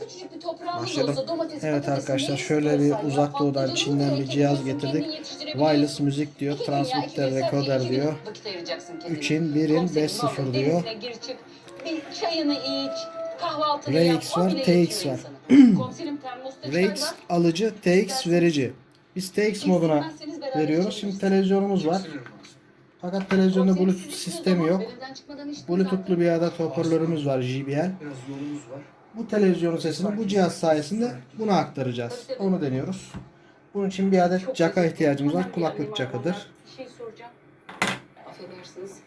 Küçücük bir toprağımız Başladım. olsa domates, Evet patates, arkadaşlar ne şöyle bir istiyorsan uzak doğudan patlıcanı Çin'den bir cihaz getirdik. Wireless müzik diyor. İki gün ya, iki Transmitter gün sen recorder iki gün diyor. vakit ayıracaksın kendine. 3'in 1'in Komiserim, 5-0 vallahi diyor. denizine gir çık, bir çayını iç, kahvaltını yap. RX o var, bile TX yetiyor var. insana. Komiserim termostatlar RX alıcı, TX verici. Biz TX moduna İstemezseniz beraber veriyoruz. içeriz. Şimdi televizyonumuz var. Fakat televizyonda Komiserim, Bluetooth siz sistemi yok. zaman evden çıkmadan içtiniz Bluetooth'lu bir adet hoparlörümüz var JBL. Biraz yolumuz var. Bu televizyonun sesini bu cihaz sayesinde buna aktaracağız. Onu deniyoruz. Bunun için bir adet özür ihtiyacımız var. Kulaklık. Bir şey soracağım. Affedersiniz.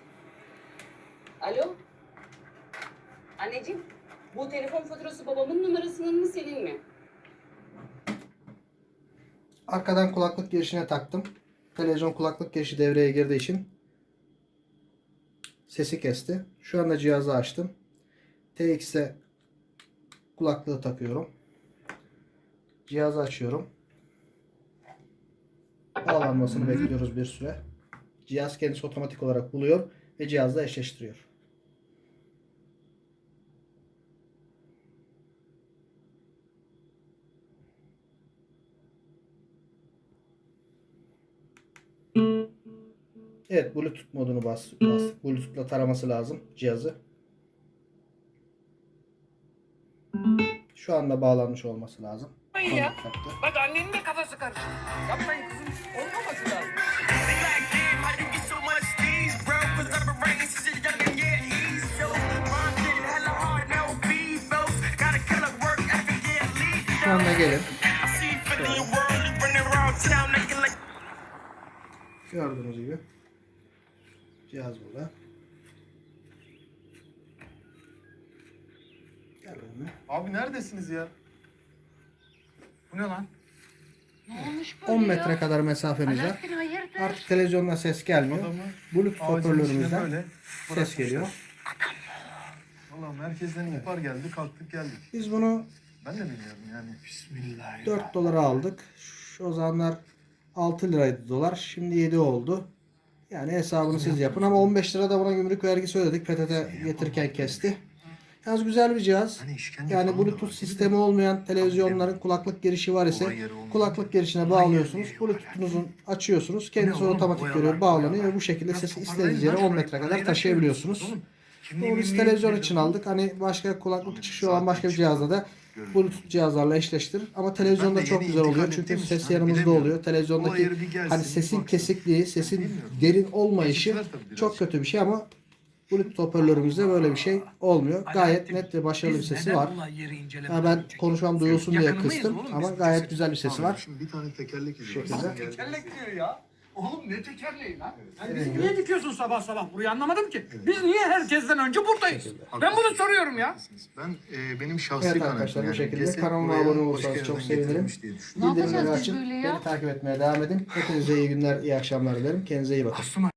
Alo? Anneciğim, bu telefon faturası babamın numarasının mı senin mi? Arkadan kulaklık girişine taktım. Televizyon kulaklık girişi devreye girdiği için sesi kesti. Şu anda cihazı açtım. TX'e kulaklığı takıyorum. Cihazı açıyorum. Bağlanmasını bekliyoruz bir süre. Cihaz kendisi otomatik olarak buluyor ve cihazla eşleştiriyor. Evet Bluetooth modunu bas, bastık. Bluetooth'la taraması lazım cihazı. Şu anda bağlanmış olması lazım. Ya. Bak annenin de kafası karışık. Yapmayın kızım. Olmaması lazım. Şu anda gelin. Like Gördüğünüz gibi. Cihaz burada. Gel. Abi neredesiniz ya? Bu ne lan? 10 metre kadar mesafemiz var. Artık televizyondan ses gelmiyor. Adamı Bluetooth ağacın içine hoparlörümüzden böyle ses bırakmışlar. geliyor. Valla merkezden ihbar geldi, kalktık geldik. Biz bunu Ben de bilmiyorum yani. Bismillah. 4 dolara aldık. Şu o zamanlar 6 liraydı dolar. Şimdi 7 oldu. Yani hesabını siz yapın ama 15 lira da buna gümrük vergisi ödedik. PTT getirirken kesti. Yalnız güzel bir cihaz. Hani Yani Bluetooth sistemi olmayan televizyonların kulaklık girişi var ise kulaklık girişine bağlıyorsunuz. Bluetooth'unuzu açıyorsunuz. Kendisi otomatik görüyor, bağlanıyor ve bu şekilde sesi istediğiniz yere 10 metre kadar taşıyabiliyorsunuz. Bunu biz televizyon için aldık. Hani başka kulaklık çıkışı olan başka bir cihazla da Bluetooth cihazlarla eşleştir. Ama televizyonda çok güzel oluyor. Çünkü ses için yanımızda oluyor. Televizyondaki hani sesin kesikliği, sesin derin olmayışı çok kötü bir şey ama Bluetooth hoparlörümüzde böyle bir şey olmuyor. Gayet net ve başarılı bir sesi var. Ya ben konuşmam duyulsun diye kıstım ama gayet güzel bir sesi var. Şimdi bir tane tekerlek. Geldi. Tekerlek diyor ya. Oğlum ne tekerleği lan? Yani Evet. bizi niye dikiyorsun sabah sabah buraya anlamadım ki. Biz niye herkesten önce buradayız? Ben bunu soruyorum ya. Ben e, benim şahsi Evet arkadaşlar bu yani. şekilde kanalıma abone olursanız çok sevinirim. düşünüyorum. Bildirimleri yapacağız biz açın. böyle ya? Beni takip etmeye devam edin. Hepinize iyi günler, iyi akşamlar dilerim. Kendinize iyi bakın.